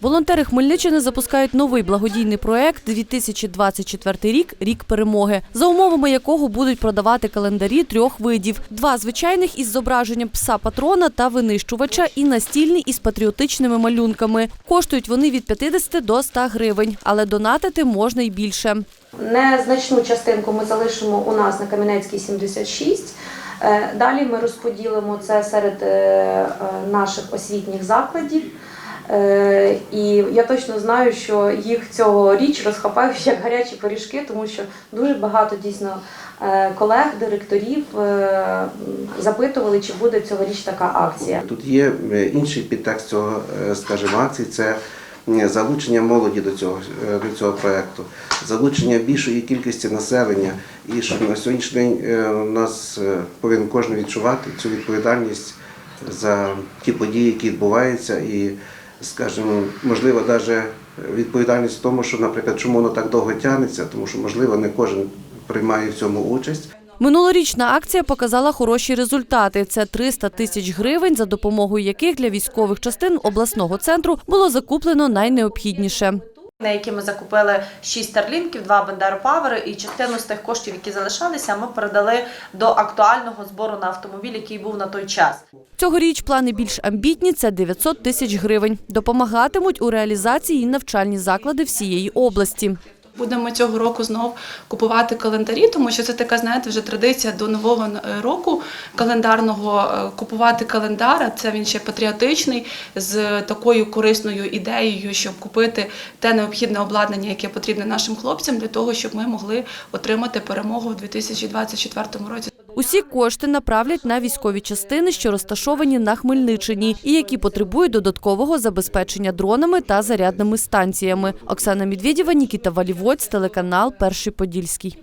Волонтери Хмельниччини запускають новий благодійний проект 2024 рік рік перемоги, за умовами якого будуть продавати календарі трьох видів: два звичайних із зображенням пса патрона та винищувача, і настільні із патріотичними малюнками. Коштують вони від 50 до 100 гривень, але донатити можна й більше. Незначну частинку ми залишимо у нас на Кам'янецькій 76. Е, Далі ми розподілимо це серед е, е, наших освітніх закладів. Е, І я точно знаю, що їх цьогоріч розхапають як гарячі пиріжки, тому що дуже багато дійсно е, колег, директорів е, запитували, чи буде цьогоріч така акція. Тут є інший підтекст цього, скажімо, акції. Це залучення молоді до цього, до цього проєкту, залучення більшої кількості населення. І що на сьогоднішній день у нас повинен кожен відчувати цю відповідальність за ті події, які відбуваються, і, скажімо, можливо, навіть відповідальність в тому, що, наприклад, чому воно так довго тягнеться, тому що, можливо, не кожен приймає в цьому участь. Минулорічна акція показала хороші результати. Це 300 тисяч гривень, за допомогою яких для військових частин обласного центру було закуплено найнеобхідніше. На які ми закупили 6 старлінків, 2 бендеропавери, і частину з тих коштів, які залишалися, ми передали до актуального збору на автомобіль, який був на той час. Цьогоріч плани більш амбітні це 900 тисяч гривень. Допомагатимуть у реалізації навчальні заклади всієї області. Будемо цього року знов купувати календарі, тому що це така, знаєте, вже традиція до нового е, року календарного е, купувати календар. Це він ще патріотичний з такою корисною ідеєю, щоб купити те необхідне обладнання, яке потрібне нашим хлопцям, для того, щоб ми могли отримати перемогу в 2024 році. Усі кошти направлять на військові частини, що розташовані на Хмельниччині, і які потребують додаткового забезпечення дронами та зарядними станціями. Оксана Медведєва, Нікіта Валівоць, телеканал Перший Подільський.